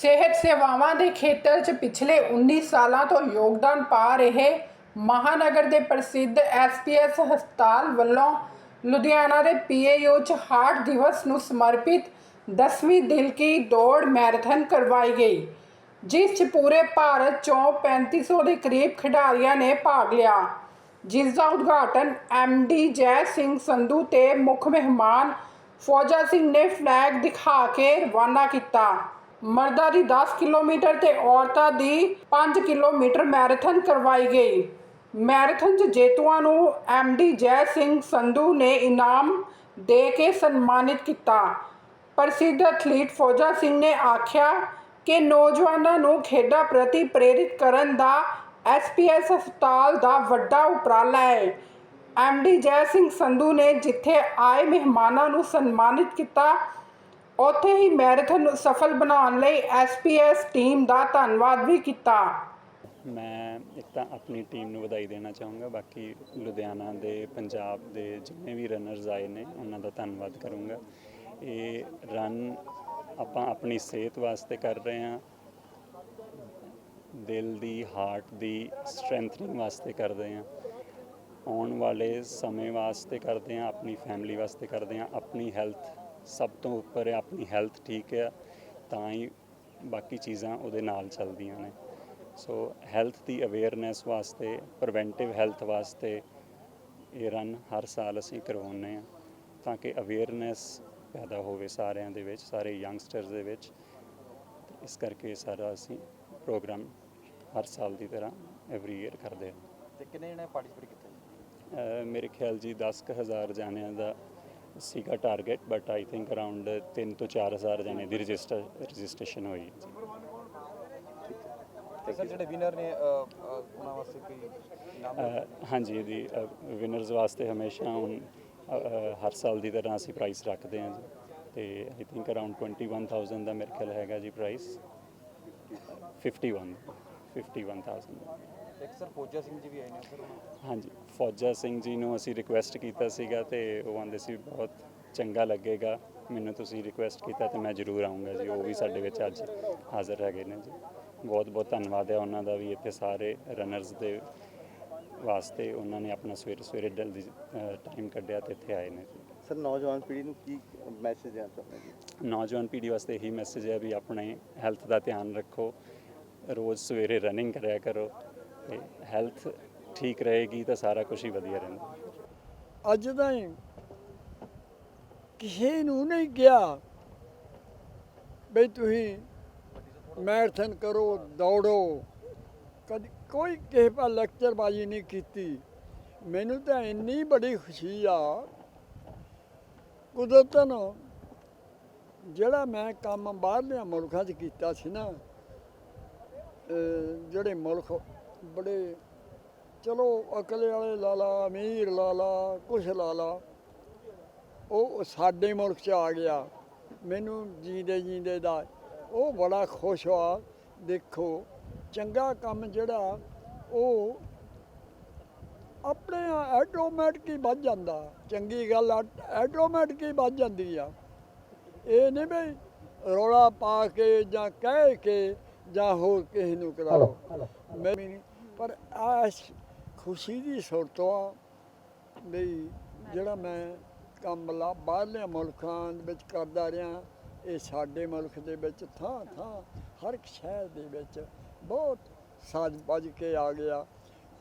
ਸਿਹਤ ਸੇਵਾਵਾਂ ਦੇ ਖੇਤਰ 'ਚ ਪਿਛਲੇ 19 ਸਾਲਾਂ ਤੋਂ ਯੋਗਦਾਨ ਪਾ ਰਹੇ ਮਹਾਨਗਰ ਦੇ ਪ੍ਰਸਿੱਧ ਐਸਪੀਐਸ ਹਸਪਤਾਲ ਵੱਲੋਂ ਲੁਧਿਆਣਾ ਦੇ ਪੀਏਯੂ 'ਚ ਹਾਰਟ ਦਿਵਸ ਨੂੰ ਸਮਰਪਿਤ 10ਵੀਂ ਦਿਲ ਕੀ ਦੌੜ ਮੈਰਾਥਨ ਕਰਵਾਈ ਗਈ, ਜਿਸ 'ਚ ਪੂਰੇ ਭਾਰਤ 'ਚੋਂ 3500 ਦੇ ਕਰੀਬ ਖਿਡਾਰੀਆਂ ਨੇ ਭਾਗ ਲਿਆ। ਜਿਸ ਦਾ ਉਦਘਾਟਨ ਐਮਡੀ ਜੈ ਸਿੰਘ ਸੰਧੂ ਤੇ ਮੁੱਖ ਮਹਿਮਾਨ ਫੌਜਾ ਸਿੰਘ ਨੇ ਫਲੈਗ ਦਿਖਾ ਕੇ ਰਵਾਨਾ ਕੀਤਾ। ਮਰਦਾਂ ਦੀ 10 ਕਿਲੋਮੀਟਰ ਤੇ ਔਰਤਾਂ ਦੀ 5 ਕਿਲੋਮੀਟਰ ਮੈਰਾਥਨ ਕਰਵਾਈ ਗਈ। ਮੈਰਾਥਨ 'ਚ ਜੇਤੂਆਂ ਨੂੰ ਐਮਡੀ ਜੈ ਸਿੰਘ ਸੰਧੂ ਨੇ ਇਨਾਮ ਦੇ ਕੇ ਸਨਮਾਨਿਤ ਕੀਤਾ। ਪ੍ਰਸਿੱਧ ਐਥਲੀਟ ਫੌਜਾ ਸਿੰਘ ਨੇ ਆਖਿਆ ਕਿ ਨੌਜਵਾਨਾਂ ਨੂੰ ਖੇਡਾਂ ਪ੍ਰਤੀ ਪ੍ਰੇਰਿਤ ਕਰਨ ਦਾ ਐਸਪੀਐਸ ਹਸਪਤਾਲ ਦਾ ਵੱਡਾ ਉਪਰਾਲਾ ਹੈ। ਐਮਡੀ ਜੈ ਸਿੰਘ ਸੰਧੂ ਨੇ ਜਿੱਥੇ ਆਏ ਮਹਿਮਾਨਾਂ ਨੂੰ ਸਨਮਾਨਿਤ ਕੀਤਾ ਉੱਥੇ ਹੀ ਮੈਰਾਥਨ ਨੂੰ ਸਫਲ ਬਣਾਉਣ ਲਈ ਐਸਪੀਐਸ ਟੀਮ ਦਾ ਧੰਨਵਾਦ ਵੀ ਕੀਤਾ। ਮੈਂ ਇੱਕ ਤਾਂ ਆਪਣੀ ਟੀਮ ਨੂੰ ਵਧਾਈ ਦੇਣਾ ਚਾਹੂੰਗਾ, ਬਾਕੀ ਲੁਧਿਆਣਾ ਦੇ, ਪੰਜਾਬ ਦੇ ਜਿੰਨੇ ਵੀ ਰਨਰਸ ਆਏ ਨੇ, ਉਹਨਾਂ ਦਾ ਧੰਨਵਾਦ ਕਰੂੰਗਾ। ਇਹ ਰਨ ਆਪਾਂ ਆਪਣੀ ਸਿਹਤ ਵਾਸਤੇ ਕਰ ਰਹੇ ਹਾਂ। ਦਿਲ ਦੀ ਹਾਰਟ ਦੀ ਸਟਰੈਂਥਨਿੰਗ ਵਾਸਤੇ ਕਰਦੇ ਹਾਂ। ਆਉਣ ਵਾਲੇ ਸਮੇਂ ਵਾਸਤੇ ਕਰਦੇ ਹਾਂ, ਆਪਣੀ ਫੈਮਿਲੀ ਵਾਸਤੇ ਕਰਦੇ ਹਾਂ, ਆਪਣੀ ਹੈਲਥ ਸਭ ਤੋਂ ਉੱਪਰ ਹੈ ਆਪਣੀ ਹੈਲਥ ਠੀਕ ਹੈ ਤਾਂ ਹੀ ਬਾਕੀ ਚੀਜ਼ਾਂ ਉਹਦੇ ਨਾਲ ਚੱਲਦੀਆਂ ਨੇ। ਸੋ ਹੈਲਥ ਦੀ ਅਵੇਅਰਨੈਸ ਵਾਸਤੇ ਪ੍ਰੀਵੈਂਟਿਵ ਹੈਲਥ ਵਾਸਤੇ ਇਹ ਰਨ ਹਰ ਸਾਲ ਅਸੀਂ ਕਰਵਾਉਂਦੇ ਹਾਂ ਤਾਂ ਕਿ ਅਵੇਅਰਨੈਸ ਪੈਦਾ ਹੋਵੇ ਸਾਰਿਆਂ ਦੇ ਵਿੱਚ ਸਾਰੇ ਯੰਗਸਟਰਸ ਦੇ ਵਿੱਚ। ਇਸ ਕਰਕੇ ਇਹ ਸਾਰਾ ਅਸੀਂ ਪ੍ਰੋਗਰਾਮ ਹਰ ਸਾਲ ਦੀ ਤਰ੍ਹਾਂ ਐਵਰੀ ਈਅਰ ਕਰਦੇ ਹਾਂ। ਤੇ ਕਿੰਨੇ ਜਣੇ ਪਾਰਟਿਸਿਪੇਟ ਕੀਤਾ? ਮੇਰੇ ਖਿਆਲ ਜੀ 10000 ਜਾਣਿਆਂ ਦਾ ਸੀਗਾ target but I think around 3 ਤੋਂ 4000 ਜਾਣੇ ਦੀ ਰਜਿਸਟਰ ਰਜਿਸਟ੍ਰੇਸ਼ਨ ਹੋਈ। ਸਰ ਜਿਹੜੇ ਵਿਨਰ ਨੇ ਅ, ਅ, ਉਹਨਾਂ ਵਾਸਤੇ ਕੋਈ ਇਨਾਮ ਅਹ ਹਾਂਜੀ ਇਹਦੀ ਵਿਨਰਸ ਵਾਸਤੇ ਹਮੇਸ਼ਾ ਹੁਣ ਹਰ ਸਾਲ ਦੀ ਤਰ੍ਹਾਂ ਅਸੀਂ ਪ੍ਰਾਈਸ ਰੱਖਦੇ ਹਾਂ ਜੀ। ਤੇ ਆਈ ਥਿੰਕ ਅਰਾਊਂਡ 21000 ਦਾ ਮੇਰੇ ਖਿਆਲ ਹੈਗਾ ਜੀ ਪ੍ਰਾਈਸ 51 51000 ਇੱਕ ਸਰ ਫੌਜਾ ਸਿੰਘ ਜੀ ਵੀ ਆਏ ਨੇ ਸਰ ਉਹਨਾਂ- ਹਾਂਜੀ ਫੌਜਾ ਸਿੰਘ ਜੀ ਨੂੰ ਅਸੀਂ ਰਿਕੁਐਸਟ ਕੀਤਾ ਸੀਗਾ ਤੇ ਉਹ ਆਂਦੇ ਸੀ ਬਹੁਤ ਚੰਗਾ ਲੱਗੇਗਾ ਮੈਨੂੰ ਤੁਸੀਂ ਰਿਕੁਐਸਟ ਕੀਤਾ ਤੇ ਮੈਂ ਜ਼ਰੂਰ ਆਉਂਗਾ ਜੀ ਉਹ ਵੀ ਸਾਡੇ ਵਿੱਚ ਅੱਜ ਹਾਜ਼ਰ ਹੈਗੇ ਨੇ ਜੀ। ਬਹੁਤ ਬਹੁਤ ਧੰਨਵਾਦ ਹੈ ਉਹਨਾਂ ਦਾ ਵੀ ਇੱਥੇ ਸਾਰੇ ਰਨਰਸ ਦੇ ਵਾਸਤੇ ਉਹਨਾਂ ਨੇ ਆਪਣਾ ਸਵੇਰੇ ਸਵੇਰੇ ਜਲਦੀ ਟਾਈਮ ਕੱਢਿਆ ਤੇ ਇੱਥੇ ਆਏ ਨੇ ਜੀ। ਸਰ ਨੌਜਵਾਨ ਪੀੜ੍ਹੀ ਨੂੰ ਕੀ ਮੈਸੇਜ ਦੇਣਾ ਚਾਹੁੰਦੇ ਜੀ? ਨੌਜਵਾਨ ਪੀੜ੍ਹੀ ਵਾਸਤੇ ਇਹੀ ਮੈਸੇਜ ਹੈ ਵੀ ਆਪਣੇ ਹੈਲਥ ਦਾ ਧਿਆਨ ਰੱਖੋ ਰੋਜ਼ ਸਵੇਰੇ ਰਨਿੰਗ ਕਰਿਆ ਕਰੋ ਹੈਲਥ ਠੀਕ ਰਹੇਗੀ ਤਾਂ ਸਾਰਾ ਕੁਝ ਹੀ ਵਧੀਆ ਰਹਿੰਦਾ। ਅੱਜ ਤਾਈਂ ਕਿਸੇ ਨੂੰ ਨਹੀਂ ਕਿਹਾ ਬਈ ਤੁਸੀਂ ਮੈਰਾਥਨ ਕਰੋ, ਦੌੜੋ। ਕਦੀ ਕੋਈ ਕਿਸੇ ਪਾ ਲੈਕਚਰਬਾਜ਼ੀ ਨਹੀਂ ਕੀਤੀ। ਮੈਨੂੰ ਤਾਂ ਇੰਨੀ ਬੜੀ ਖੁਸ਼ੀ ਆ, ਕੁਦਰਤਨ ਜਿਹੜਾ ਮੈਂ ਕੰਮ ਬਾਹਰਲੇ ਮੁਲਕਾਂ 'ਚ ਕੀਤਾ ਸੀ ਨਾ ਜਿਹੜੇ ਮੁਲਕ ਬੜੇ ਚਲੋ ਅਕਲੇ ਵਾਲੇ ਲਾ ਲਾ ਅਮੀਰ ਲਾ ਲਾ ਕੁਛ ਲਾ ਲਾ। ਉਹ ਸਾਡੇ ਮੁਲਕ 'ਚ ਆ ਗਿਆ। ਮੈਨੂੰ ਜੀਂਦੇ ਜੀਂਦੇ ਦਾ ਉਹ ਬੜਾ ਖੁਸ਼ ਹੋਆ। ਦੇਖੋ ਚੰਗਾ ਕੰਮ ਜਿਹੜਾ ਉਹ ਆਪਣੇ ਆਟੋਮੈਟਿਕ ਹੀ ਵੱਧ ਜਾਂਦਾ। ਚੰਗੀ ਗੱਲ ਆਟੋਮੈਟਿਕ ਹੀ ਵੱਧ ਜਾਂਦੀ ਆ। ਇਹ ਨਹੀਂ ਵੀ ਰੌਲਾ ਪਾ ਕੇ ਜਾਂ ਕਹਿ ਕੇ ਜਾਂ ਹੋਰ ਕਿਸੇ ਨੂੰ ਕਰਾਓ। ਮੈਂ ਪਰ ਆ ਖੁਸ਼ੀ ਦੀ ਸੁਰਤ ਆ ਵੀ ਜਿਹੜਾ ਮੈਂ ਕੰਮ ਲਾ ਬਾਹਰਲੇ ਮੁਲਕਾਂ ਦੇ ਵਿੱਚ ਕਰਦਾ ਰਿਹਾ, ਇਹ ਸਾਡੇ ਮੁਲਕ ਦੇ ਵਿੱਚ ਥਾਂ ਥਾਂ, ਹਰ ਇੱਕ ਸ਼ਹਿਰ ਦੇ ਵਿੱਚ ਬਹੁਤ ਸਾਜ ਵੱਜ ਕੇ ਆ ਗਿਆ।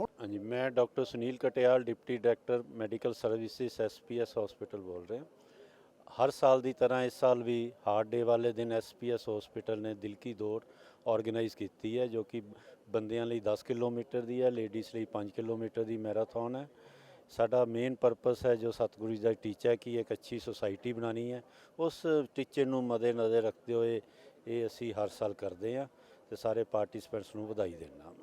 ਹਾਂਜੀ, ਮੈਂ doctor Sunil Katyal, deputy director medical services SPS hospital ਬੋਲ ਰਿਹਾ। ਹਰ ਸਾਲ ਦੀ ਤਰ੍ਹਾਂ ਇਸ ਸਾਲ ਵੀ ਹਾਰਟ ਡੇ ਵਾਲੇ ਦਿਨ ਐਸਪੀਐਸ ਹਸਪੀਟਲ ਨੇ ਦਿਲ ਕੀ ਦੌੜ ਆਰਗੇਨਾਈਜ਼ ਕੀਤੀ ਹੈ, ਜੋ ਕਿ ਬੰਦਿਆਂ ਲਈ 10 ਕਿਲੋਮੀਟਰ ਦੀ ਹੈ ਲੇਡੀਜ਼ ਲਈ 5 ਕਿਲੋਮੀਟਰ ਦੀ ਮੈਰਾਥਨ ਹੈ। ਸਾਡਾ ਮੇਨ ਪਰਪਸ ਹੈ, ਜੋ ਸਤਿਗੁਰੂ ਜੀ ਦਾ ਟੀਚਾ ਕਿ ਇੱਕ ਅੱਛੀ ਸੁਸਾਇਟੀ ਬਣਾਉਣੀ ਹੈ। ਉਸ ਟੀਚੇ ਨੂੰ ਮੱਦੇ ਨਜ਼ਰ ਰੱਖਦੇ ਹੋਏ ਇਹ ਅਸੀਂ ਹਰ ਸਾਲ ਕਰਦੇ ਹਾਂ ਤੇ ਸਾਰੇ ਪਾਰਟਿਸਪੈਂਟਸ ਨੂੰ ਵਧਾਈ ਦਿੰਦਾ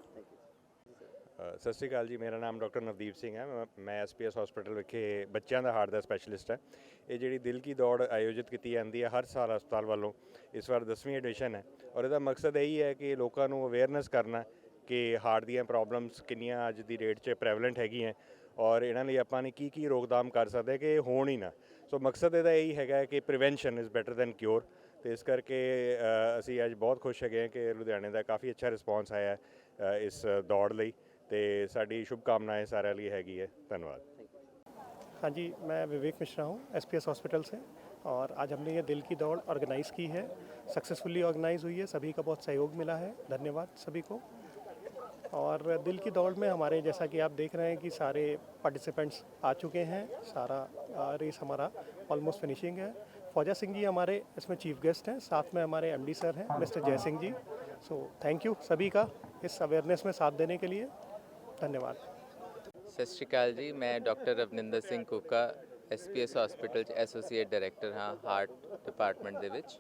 ਸਤਿ ਸ਼੍ਰੀ ਅਕਾਲ ਜੀ, ਮੇਰਾ ਨਾਮ ਡਾਕਟਰ ਨਵਦੀਪ ਸਿੰਘ ਹੈ। ਮੈਂ- ਮੈਂ ਐਸਪੀਐਸ ਹਸਪੀਟਲ ਵਿਖੇ ਬੱਚਿਆਂ ਦਾ ਹਾਰਟ ਦਾ ਸਪੈਸ਼ਲਿਸਟ ਹੈ। ਇਹ ਜਿਹੜੀ ਦਿਲ ਕੀ ਦੌੜ ਆਯੋਜਿਤ ਕੀਤੀ ਜਾਂਦੀ ਹੈ ਹਰ ਸਾਲ ਹਸਪਤਾਲ ਵੱਲੋਂ, ਇਸ ਵਾਰ 10ਵੀਂ ਐਡੀਸ਼ਨ ਹੈ। ਔਰ ਇਹਦਾ ਮਕਸਦ ਇਹੀ ਹੈ ਕਿ ਲੋਕਾਂ ਨੂੰ ਅਵੇਅਰਨੈਸ ਕਰਨਾ ਕਿ ਹਾਰਟ ਦੀਆਂ ਪ੍ਰੋਬਲਮਸ ਕਿੰਨੀਆਂ ਅੱਜ ਦੀ ਡੇਟ 'ਚ ਪ੍ਰੈਵਲੈਂਟ ਹੈਗੀਆਂ ਔਰ ਇਹਨਾਂ ਲਈ ਆਪਾਂ ਨੇ ਕੀ ਕੀ ਰੋਕਥਾਮ ਕਰ ਸਕਦੇ ਕਿ ਇਹ ਹੋਣ ਹੀ ਨਾ। ਸੋ ਮਕਸਦ ਇਹਦਾ ਇਹੀ ਹੈਗਾ ਕਿ prevention is better than cure ਤੇ ਇਸ ਕਰਕੇ ਅਸੀਂ ਅੱਜ ਬਹੁਤ ਖੁਸ਼ ਹੈਗੇ ਹਾਂ ਕਿ ਲੁਧਿਆਣੇ ਦਾ ਕਾਫੀ ਅੱਛਾ ਰਿਸਪਾਂਸ ਆਇਆ ਇਸ ਦੌੜ ਲਈ। ਤੇ ਸਾਡੀ ਸ਼ੁਭ ਕਾਮਨਾਵਾਂ ਸਾਰਿਆਂ ਲਈ ਹੈਗੀ ਹੈ ਧੰਨਵਾਦ हाँ जी मैं विवेक मिश्रा हूँ एसपीएस हॉस्पिटल से और आज हमने ये दिल की दौड़ ऑर्गेनाइज़ की है सक्सेसफुली ऑर्गेनाइज़ हुई है सभी का बहुत सहयोग मिला है धन्यवाद सभी को और दिल की दौड़ में हमारे जैसा कि आप देख रहे हैं कि सारे पार्टिसिपेंट्स आ चुके हैं सारा रेस हमारा ऑलमोस्ट फिनिशिंग है फौजा सिंह जी हमारे इसमें चीफ गेस्ट हैं साथ में हमारे एमडी सर हैं mister Jai Singh ji so thank you सभी का इस अवेयरनेस में साथ देने के लिए ਧੰਨਵਾਦ। ਸਤਿ ਸ਼੍ਰੀ ਅਕਾਲ ਜੀ, ਮੈਂ doctor Ravninder Singh Koka SPS hospital ਚ ਐਸੋਸੀਏਟ ਡਾਇਰੈਕਟਰ ਹਾਂ ਹਾਰਟ ਡਿਪਾਰਟਮੈਂਟ ਦੇ ਵਿੱਚ।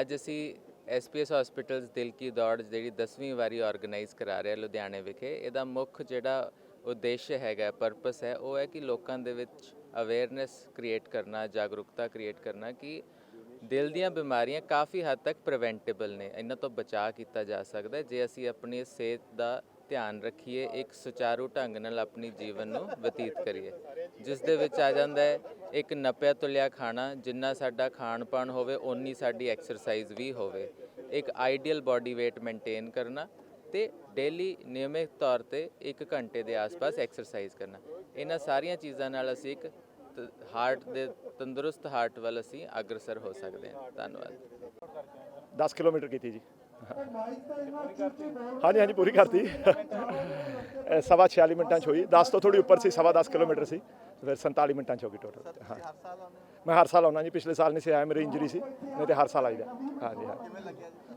ਅੱਜ ਅਸੀਂ ਐਸਪੀਐਸ ਹਸਪੀਟਲਸ ਦਿਲ ਕੀ ਦੌੜ ਜਿਹੜੀ 10ਵੀਂ ਵਾਰੀ ਆਰਗੇਨਾਈਜ਼ ਕਰਾ ਰਿਹਾ ਲੁਧਿਆਣੇ ਵਿਖੇ, ਇਹਦਾ ਮੁੱਖ ਜਿਹੜਾ ਉਦੇਸ਼ ਹੈਗਾ ਪਰਪਸ ਹੈ, ਉਹ ਹੈ ਕਿ ਲੋਕਾਂ ਦੇ ਵਿੱਚ ਅਵੇਅਰਨੈਸ ਕ੍ਰੀਏਟ ਕਰਨਾ, ਜਾਗਰੂਕਤਾ ਕ੍ਰੀਏਟ ਕਰਨਾ ਕਿ ਦਿਲ ਦੀਆਂ ਬਿਮਾਰੀਆਂ ਕਾਫੀ ਹੱਦ ਤੱਕ ਪ੍ਰੀਵੈਂਟੇਬਲ ਨੇ, ਇਹਨਾਂ ਤੋਂ ਬਚਾਅ ਕੀਤਾ ਜਾ ਸਕਦਾ ਜੇ ਅਸੀਂ ਆਪਣੀ ਸਿਹਤ ਦਾ ਧਿਆਨ ਰੱਖੀਏ, ਇੱਕ ਸੁਚਾਰੂ ਢੰਗ ਨਾਲ ਆਪਣੀ ਜੀਵਨ ਨੂੰ ਬਤੀਤ ਕਰੀਏ। ਜਿਸ ਦੇ ਵਿੱਚ ਆ ਜਾਂਦਾ ਹੈ, ਇੱਕ ਨਪਿਆ ਤੁਲਿਆ ਖਾਣਾ, ਜਿੰਨਾ ਸਾਡਾ ਖਾਣ ਪਾਣ ਹੋਵੇ, ਓਨੀ ਸਾਡੀ ਐਕਸਰਸਾਈਜ਼ ਵੀ ਹੋਵੇ। ਇੱਕ ਆਈਡੀਅਲ ਬਾਡੀ weight ਮੇਨਟੇਨ ਕਰਨਾ ਤੇ ਡੇਲੀ ਨਿਯਮਿਤ ਤੌਰ ਤੇ 1 ਘੰਟੇ ਦੇ ਆਸ-ਪਾਸ ਐਕਸਰਸਾਈਜ਼ ਕਰਨਾ। ਇਹਨਾਂ ਸਾਰੀਆਂ ਚੀਜ਼ਾਂ ਨਾਲ ਅਸੀਂ ਇੱਕ ਹਾਰਟ ਦੇ ਤੰਦਰੁਸਤ ਹਾਰਟ ਵੱਲ ਅਸੀਂ ਅਗਰਸਰ ਹੋ ਸਕਦੇ ਹਾਂ। ਧੰਨਵਾਦ। 10 ਕਿਲੋਮੀਟਰ ਕੀਤੀ ਜੀ। ਹਾਂਜੀ ਹਾਂਜੀ, ਪੂਰੀ ਕਰਤੀ। ਸਵਾ 46 ਮਿੰਟਾਂ ਚ ਹੋਈ। 10 ਤੋਂ ਥੋੜੀ ਉੱਪਰ ਸੀ, ਸਵਾ 10 ਕਿਲੋਮੀਟਰ ਸੀ। ਫਿਰ 47 ਮਿੰਟਾਂ ਚ ਹੋ ਗਈ ਟੋਟਲ ਹਾਂ। ਮੈਂ ਹਰ ਸਾਲ ਆਉਣਾ ਜੀ, ਪਿਛਲੇ ਸਾਲ ਨਹੀਂ ਸੀ ਆਇਆ, ਮੇਰੀ ਇੰਜਰੀ ਸੀ। ਨਹੀਂ ਤੇ ਹਰ ਸਾਲ ਆਈਦਾ। ਹਾਂਜੀ ਹਾਂ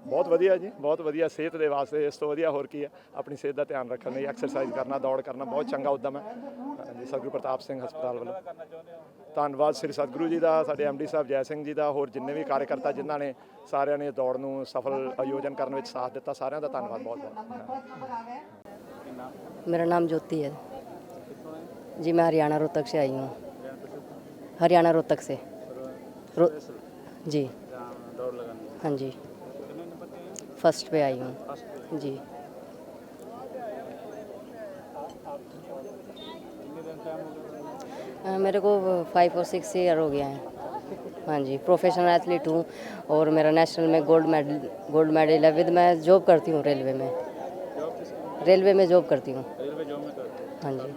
ਬਹੁਤ ਵਧੀਆ ਜੀ, ਬਹੁਤ ਵਧੀਆ। ਸਿਹਤ ਦੇ ਵਾਸਤੇ ਇਸ ਤੋਂ ਵਧੀਆ ਹੋਰ ਕੀ ਹੈ ਆਪਣੀ ਸਿਹਤ ਦਾ ਧਿਆਨ ਰੱਖਣ ਲਈ ਐਕਸਰਸਾਈਜ਼ ਕਰਨਾ, ਦੌੜ ਕਰਨਾ, ਬਹੁਤ ਚੰਗਾ ਉਦਮ ਹੈ। ਹਾਂਜੀ ਸਤਿਗੁਰੂ ਪ੍ਰਤਾਪ ਸਿੰਘ ਹਸਪਤਾਲ ਵੱਲੋਂ ਧੰਨਵਾਦ ਸ੍ਰੀ ਸਤਿਗੁਰੂ ਜੀ ਦਾ ਸਾਡੇ ਐਮਡੀ ਸਾਹਿਬ ਜੈ ਸਿੰਘ ਜੀ ਦਾ ਹੋਰ ਜਿੰਨੇ ਵੀ ਕਾਰਜਕਰਤਾ ਜਿਨ੍ਹਾਂ ਨੇ ਸਾਰਿਆਂ ਨੇ ਦੌੜ ਨੂੰ ਸਫਲ ਆਯੋਜਨ ਕਰਨ ਵਿੱਚ ਸਾਥ ਦਿੱਤਾ ਸਾਰਿਆਂ ਦਾ ਧੰਨਵਾਦ ਬਹੁਤ ਬਹੁਤ मेरा नाम ज्योति है जी मैं हरियाणा रोहतक से आई हूँ हरियाणा रोहतक से रो जी हाँ जी फर्स्ट पे आई हूँ जी अ, मेरे को फाइव और सिक्स ईयर हो गया है। हाँ जी प्रोफेशनल एथलीट हूँ और मेरा नेशनल में गोल्ड मेडल गोल्ड मेडल है। विद मैं जॉब करती हूँ रेलवे में। रेलवे में जॉब करती हूँ। हाँ जी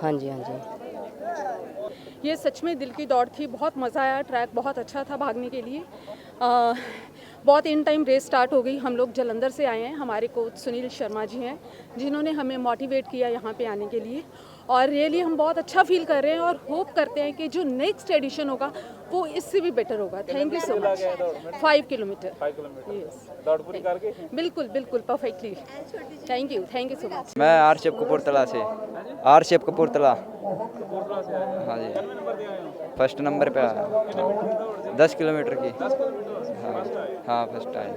हाँ जी हाँ जी। ये सच में दिल की दौड़ थी। बहुत मज़ा आया ट्रैक बहुत अच्छा था भागने के लिए। अ, बहुत इन टाइम रेस स्टार्ट हो गई। हम लोग जलंधर से आए हैं। हमारे कोच सुनील शर्मा जी हैं जिन्होंने हमें मोटिवेट किया यहाँ पे आने के लिए। और रियली हम बहुत अच्छा फील कर रहे हैं और होप करते हैं कि जो नेक्स्ट एडिशन होगा वो इससे भी बेटर होगा। Thank you so much five kilometre दौड़ बिल्कुल बिल्कुल perfectly thank you thank you so much मैं आर आरशेप कपूरतला से। आर आरशेप कपूरतला। हाँ जी। फ़र्स्ट नंबर पे आया। दस किलोमीटर की। हाँ हाँ फ़र्स्ट आया।